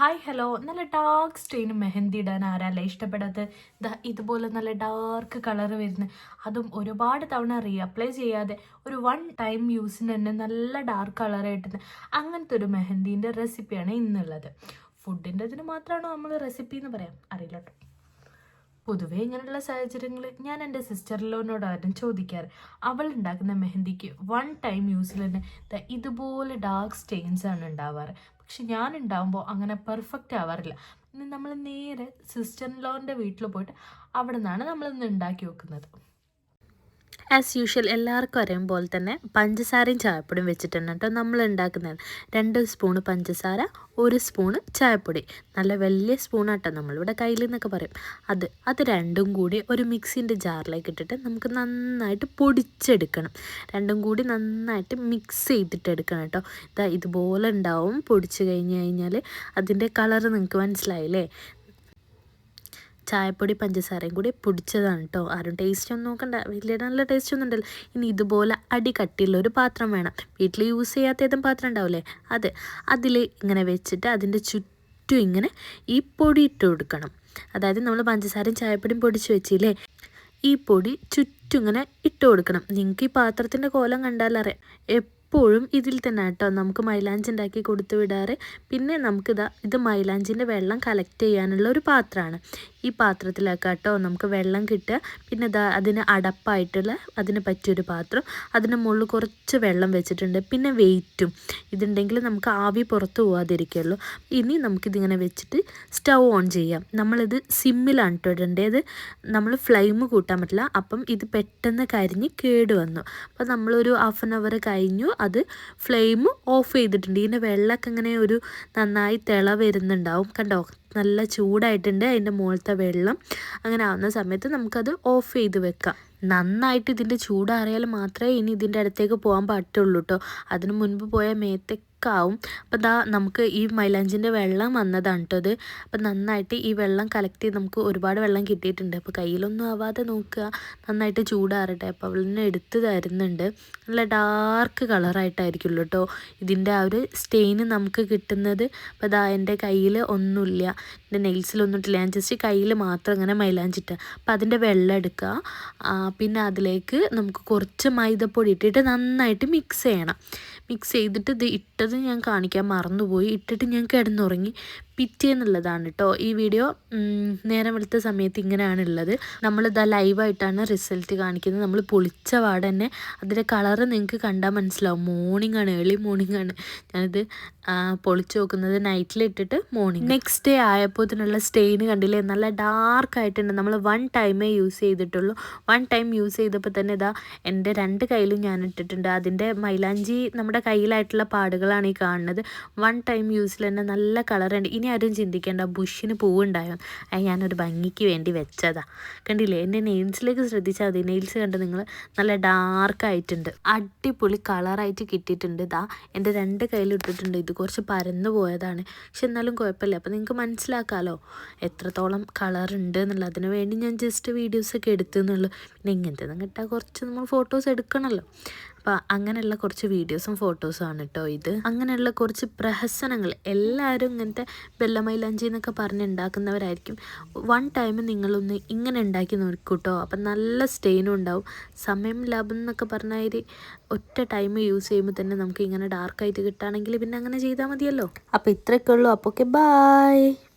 Hi hello നല്ല dark stain mehndi ഇടാൻ ആരല്ല ഇഷ്ടപ്പെടാത്ത ദാ ഇതുപോലെ നല്ല ഡാർക്ക് കളർ വരുന്ന. അതും ഒരുപാട് തവണ റീഅപ്ലൈ ചെയ്യാതെ ഒരു വൺ ടൈം യൂസിന് തന്നെ നല്ല ഡാർക്ക് കളർ കിട്ടുന്ന അങ്ങനത്തെ ഒരു മെഹന്തീന്റെ റെസിപ്പിയാണ് ഇന്നുള്ളത്. ഫുഡിന്റെ ഇതിന് മാത്രമാണോ നമ്മൾ റെസിപ്പി എന്ന് പറയാം? അറിയില്ല കേട്ടോ പൊതുവെ ഇങ്ങനെയുള്ള സാഹചര്യങ്ങൾ ഞാൻ എന്റെ സിസ്റ്ററിലോനോടായിരുന്നു ചോദിക്കാറ്. അവൾ ഉണ്ടാക്കുന്ന മെഹന്തിക്ക് വൺ ടൈം യൂസിൽ തന്നെ ഇതുപോലെ ഡാർക്ക് സ്റ്റെയിൻസ് ആണ് ഉണ്ടാവാറ്. പക്ഷെ ഞാൻ ഉണ്ടാകുമ്പോൾ അങ്ങനെ പെർഫെക്റ്റ് ആവാറില്ല. നമ്മൾ നേരെ സിസ്റ്റർ ലോന്റെ വീട്ടിൽ പോയിട്ട് അവിടെ നിന്നാണ് നമ്മളിന്ന് ഉണ്ടാക്കി വെക്കുന്നത്. ആസ് യൂഷ്വൽ എല്ലാവർക്കും അറിയാൻ പോലെ തന്നെ പഞ്ചസാരയും ചായപ്പൊടിയും വെച്ചിട്ടാണ് കേട്ടോ നമ്മൾ ഉണ്ടാക്കുന്നത്. രണ്ട് സ്പൂണ് പഞ്ചസാര ഒരു സ്പൂണ് ചായപ്പൊടി. നല്ല വലിയ സ്പൂണാട്ടോ നമ്മളിവിടെ കയ്യിൽ നിന്നൊക്കെ പറയും. അത് അത് രണ്ടും കൂടി ഒരു മിക്സിന്റെ ജാറിലേക്ക് ഇട്ടിട്ട് നമുക്ക് നന്നായിട്ട് പൊടിച്ചെടുക്കണം. രണ്ടും കൂടി നന്നായിട്ട് മിക്സ് ചെയ്തിട്ട് എടുക്കണം കേട്ടോ. ഇതാ ഇതുപോലെ ഉണ്ടാവും. പൊടിച്ച് കഴിഞ്ഞ് കഴിഞ്ഞാൽ അതിന്റെ കളറ് നിങ്ങൾക്ക് മനസ്സിലായില്ലേ? ചായപ്പൊടി പഞ്ചസാരയും കൂടി പൊടിച്ചതാണ് കേട്ടോ ആരും ടേസ്റ്റ് ഒന്നും നോക്കണ്ട. വലിയ നല്ല ടേസ്റ്റ് ഒന്നും ഉണ്ടല്ലോ. ഇനി ഇതുപോലെ അടി കട്ടിയുള്ള ഒരു പാത്രം വേണം. വീട്ടിൽ യൂസ് ചെയ്യാത്ത ഏതും പാത്രം ഉണ്ടാവില്ലേ അതെ. അതിൽ ഇങ്ങനെ വെച്ചിട്ട് അതിന്റെ ചുറ്റും ഇങ്ങനെ ഈ പൊടി ഇട്ട് കൊടുക്കണം. അതായത് നമ്മൾ പഞ്ചസാരയും ചായപ്പൊടിയും പൊടിച്ച് വെച്ചില്ലേ? ഈ പൊടി ചുറ്റും ഇങ്ങനെ ഇട്ട് കൊടുക്കണം. നിങ്ങൾക്ക് ഈ പാത്രത്തിന്റെ കോലം കണ്ടാലറിയാം എപ്പോഴും ഇതിൽ തന്നെ കേട്ടോ നമുക്ക് മൈലാഞ്ചി ഉണ്ടാക്കി കൊടുത്തു വിടാറ്. പിന്നെ നമുക്കിതാ ഇത് മൈലാഞ്ചിന്റെ വെള്ളം കളക്ട് ചെയ്യാനുള്ള ഒരു പാത്രമാണ്. ഈ പാത്രത്തിലാക്കാം കേട്ടോ നമുക്ക് വെള്ളം കിട്ടുക. പിന്നെ ഇതാ അതിന് അടപ്പായിട്ടുള്ള അതിന് പറ്റിയൊരു പാത്രം. അതിന് മുകളിൽ കുറച്ച് വെള്ളം വെച്ചിട്ടുണ്ട്. പിന്നെ വെയിറ്റും. ഇതുണ്ടെങ്കിൽ നമുക്ക് ആവി പുറത്ത് പോകാതിരിക്കുള്ളൂ ഇനി നമുക്കിതിങ്ങനെ വെച്ചിട്ട് സ്റ്റൗ ഓൺ ചെയ്യാം. നമ്മളിത് സിമ്മിലാണ് കേട്ടോ ഇടേണ്ടത്. നമ്മൾ ഫ്ലെയിം കൂട്ടാൻ പറ്റില്ല. അപ്പം ഇത് പെട്ടെന്ന് കരിഞ്ഞ് കേട് വന്നു. അപ്പം നമ്മളൊരു ഹാഫ് ആൻ അവർ കഴിഞ്ഞു. അത് ഫ്ലെയിം ഓഫ് ചെയ്തിട്ടുണ്ട്. ഇതിന്റെ വെള്ളമൊക്കെ ഇങ്ങനെ ഒരു നന്നായി തിള വരുന്നുണ്ടാവും. കണ്ടോ? നല്ല ചൂടായിട്ടുണ്ട് അതിന്റെ മുകളിലത്തെ വെള്ളം. അങ്ങനെ ആവുന്ന സമയത്ത് നമുക്കത് ഓഫ് ചെയ്ത് വെക്കാം. നന്നായിട്ട് ഇതിന്റെ ചൂടാറിയാൽ മാത്രമേ ഇനി ഇതിന്റെ അടുത്തേക്ക് പോകാൻ പറ്റുള്ളൂ കേട്ടോ അതിന് മുൻപ് പോയ മേത്തേക്ക് ആവും അപ്പോൾ ദാ നമുക്ക് ഈ മൈലാഞ്ചിന്റെ വെള്ളം വന്നതാണ് അത് അപ്പോൾ നന്നായിട്ട് ഈ വെള്ളം കളക്ട് ചെയ്ത് നമുക്ക് ഒരുപാട് വെള്ളം കിട്ടിയിട്ടുണ്ട്. അപ്പോൾ കയ്യിലൊന്നും ആവാതെ നോക്കുക. നന്നായിട്ട് ചൂടാറട്ടെ. അപ്പോൾ അവളിനെ എടുത്ത് തരുന്നുണ്ട്. നല്ല ഡാർക്ക് കളറായിട്ടായിരിക്കുള്ളൂ കേട്ടോ ഇതിന്റെ ആ ഒരു സ്റ്റെയിന് നമുക്ക് കിട്ടുന്നത്. അപ്പോൾ ദാ എന്റെ കയ്യിൽ ഒന്നുമില്ല. എന്റെ നെയിൽസിലൊന്നും ഇട്ടില്ല. ഞാൻ ജസ്റ്റ് കയ്യിൽ മാത്രം ഇങ്ങനെ മൈലാഞ്ചിട്ട് അപ്പോൾ അതിന്റെ വെള്ളം എടുക്കുക പിന്നെ അതിലേക്ക് നമുക്ക് കുറച്ച് മൈദപ്പൊടി ഇട്ടിട്ട് നന്നായിട്ട് മിക്സ് ചെയ്യണം. മിക്സ് ചെയ്തിട്ട് ഇത് ഇട്ടത് ഞാൻ കാണിക്കാൻ മറന്നുപോയി. ഇട്ടിട്ട് ഞാൻ കിടന്നുറങ്ങി. പിറ്റേന്നുള്ളതാണ് കേട്ടോ ഈ വീഡിയോ നേരം വെളുത്ത സമയത്ത് ഇങ്ങനെയാണ് ഉള്ളത് നമ്മളിതാ ലൈവായിട്ടാണ് റിസൾട്ട് കാണിക്കുന്നത്. നമ്മൾ പൊളിച്ച പാട് തന്നെ. അതിന്റെ കളറ് നിങ്ങൾക്ക് കണ്ടാൽ മനസ്സിലാവും. മോർണിംഗ് ആണ് ഏർലി മോർണിംഗ് ആണ് ഞാനിത് പൊളിച്ച് നോക്കുന്നത് നൈറ്റിൽ ഇട്ടിട്ട് മോർണിംഗ്. നെക്സ്റ്റ് ഡേ ആയപ്പോൾ ഇതിനുള്ള സ്റ്റെയിൻ കണ്ടില്ലേ? നല്ല ഡാർക്ക് ആയിട്ടുണ്ട് നമ്മൾ വൺ ടൈമേ യൂസ് ചെയ്തിട്ടുള്ളൂ. വൺ ടൈം യൂസ് ചെയ്തപ്പോൾ തന്നെ ഇതാ എന്റെ രണ്ട് കയ്യിലും ഞാൻ ഇട്ടിട്ടുണ്ട്. അതിന്റെ മൈലാഞ്ചി നമ്മുടെ കയ്യിലായിട്ടുള്ള പാടുകളാണ് ഈ കാണുന്നത്. വൺ ടൈം യൂസിൽ തന്നെ നല്ല കളറുണ്ട് ഇനി ആരും ചിന്തിക്കേണ്ട ബുഷിന് പൂവുണ്ടായോ? അത് ഞാനൊരു ഭംഗിക്ക് വേണ്ടി വെച്ചതാ. കണ്ടില്ലേ? എന്റെ നെയിൽസിലേക്ക് ശ്രദ്ധിച്ചാൽ മതി. നെയിൽസ് കണ്ട് നിങ്ങൾ നല്ല ഡാർക്കായിട്ടുണ്ട് അടിപൊളി കളറായിട്ട് കിട്ടിയിട്ടുണ്ട് ഇതാ എന്റെ രണ്ട് കയ്യിൽ ഇട്ടിട്ടുണ്ട്. ഇത് കുറച്ച് പരന്നു പോയതാണ്. പക്ഷെ എന്നാലും കുഴപ്പമില്ല. അപ്പോൾ നിങ്ങൾക്ക് മനസ്സിലാക്കാമല്ലോ എത്രത്തോളം കളറുണ്ട് ഉണ്ട് എന്നുള്ളത്. അതിന് വേണ്ടി ഞാൻ ജസ്റ്റ് വീഡിയോസൊക്കെ എടുത്തു എന്നുള്ളൂ. പിന്നെ ഇങ്ങനത്തെ കിട്ടാൽ കുറച്ച് നമ്മൾ ഫോട്ടോസ് എടുക്കണമല്ലോ അപ്പോൾ അങ്ങനെയുള്ള കുറച്ച് വീഡിയോസും ഫോട്ടോസും ആണ് കേട്ടോ ഇത്. അങ്ങനെയുള്ള കുറച്ച് പ്രഹസനങ്ങൾ എല്ലാവരും ഇങ്ങനത്തെ വെള്ളമൈലഞ്ചി എന്നൊക്കെ പറഞ്ഞ് ഉണ്ടാക്കുന്നവരായിരിക്കും വൺ ടൈം നിങ്ങളൊന്ന് ഇങ്ങനെ ഉണ്ടാക്കി നോക്കൂട്ടോ. അപ്പം നല്ല സ്റ്റെയിനും ഉണ്ടാവും. സമയം ലാഭം എന്നൊക്കെ പറഞ്ഞാൽ ഒറ്റ ടൈം യൂസ് ചെയ്യുമ്പോൾ തന്നെ നമുക്ക് ഇങ്ങനെ ഡാർക്കായിട്ട് കിട്ടുകയാണെങ്കിൽ പിന്നെ അങ്ങനെ ചെയ്താൽ മതിയല്ലോ. അപ്പോൾ ഇത്രയൊക്കെ ഉള്ളൂ. അപ്പോൾ ഓക്കെ ബായ്